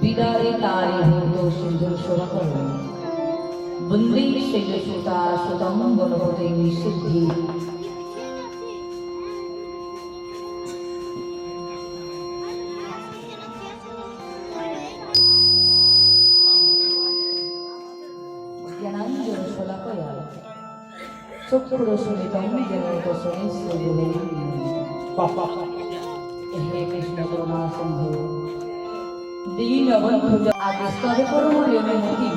বিদায় তারি ভূত সিন্ধু সুরকর বন্দী সেজ সুতা সুতম গণপতি সিদ্ধি চক্ষুরশোণিতম জনন্ত শনিশ্চ হে কৃষ্ণ করুণা সিন্ধু দীনবন্ধু আগে স্তরে করুণ রেণু মতি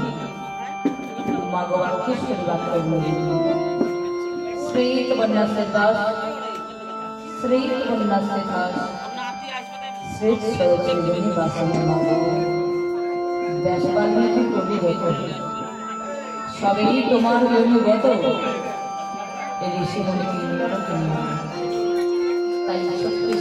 ভগবান কৃষ্ণের বাক্য শ্রীত বন্যাসে দাস শ্রীত বন্যাসে দাস শ্রীত সরস্বতী বাসন ব্যাস বাল্মীকি কবি গত সবেই তোমার অনুগত এই ঋষিমণি তাই সত্যি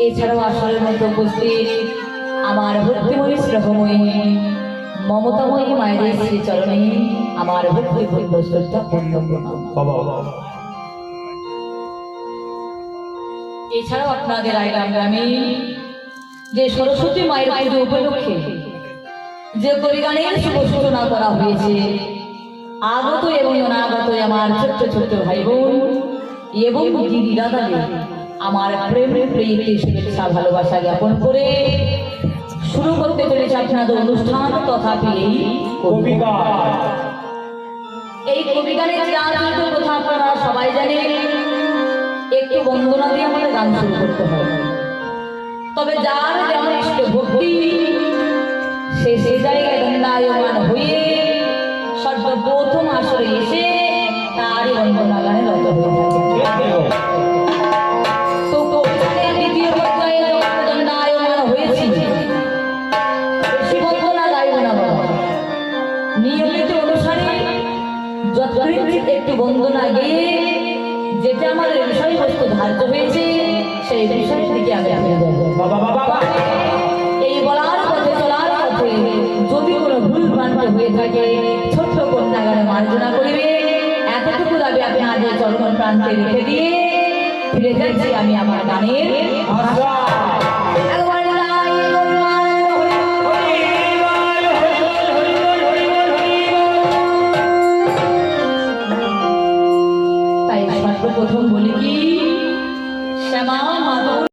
এছাড়াও আসলের মধ্যে উপস্থিত আমার ভক্তিময়ী স্নেহময়ী মমতাময়ী মায়ের শ্রী চরণে আমার ভক্তি শ্রদ্ধা পূর্ণ প্রণাম এছাড়াও আপনাদের আইলাম গ্রামে যে সরস্বতী মায়ের পুজো উপলক্ষে যে পরিগানের শুভ সূচনা করা হয়েছে আগত এবং অনাগত আমার ছোট্ট ছোট্ট ভাই বোন এবং দাদাদের আমার প্রেম, প্রীতি, শুভেচ্ছা, ভালোবাসা জ্ঞাপন করে শুরু করতে চলেছে আপনাদের অনুষ্ঠান, তথাপি এই এই কবিগানের কথা আপনারা সবাই জানেন। একটু বন্দনা দিয়ে আমাদের গান শুরু করতে হয় তবে যার যেমন ইষ্ট ভক্তি, সে সে জায়গায় দণ্ডায়মান হয়ে সর্বপ্রথম আসরে এসে তারই বন্দনা গানে রত হয়ে থাকে। যেটা আমাদের বিষয়বস্তু ধার্য হয়েছে সেই বিষয়ের দিকে আমি এই বলার পথে যদি কোনো ভুল ভ্রান্ত হয়ে থাকে, ছোট্ট কন্যাগারে মার্জনা করিবে। এতটুকু দাবি আপনি আজ এই চরণ প্রান্তে রেখে দিয়ে ফিরে যাচ্ছি, আমি আমার গানের সর্বপ্রথম বলি কি?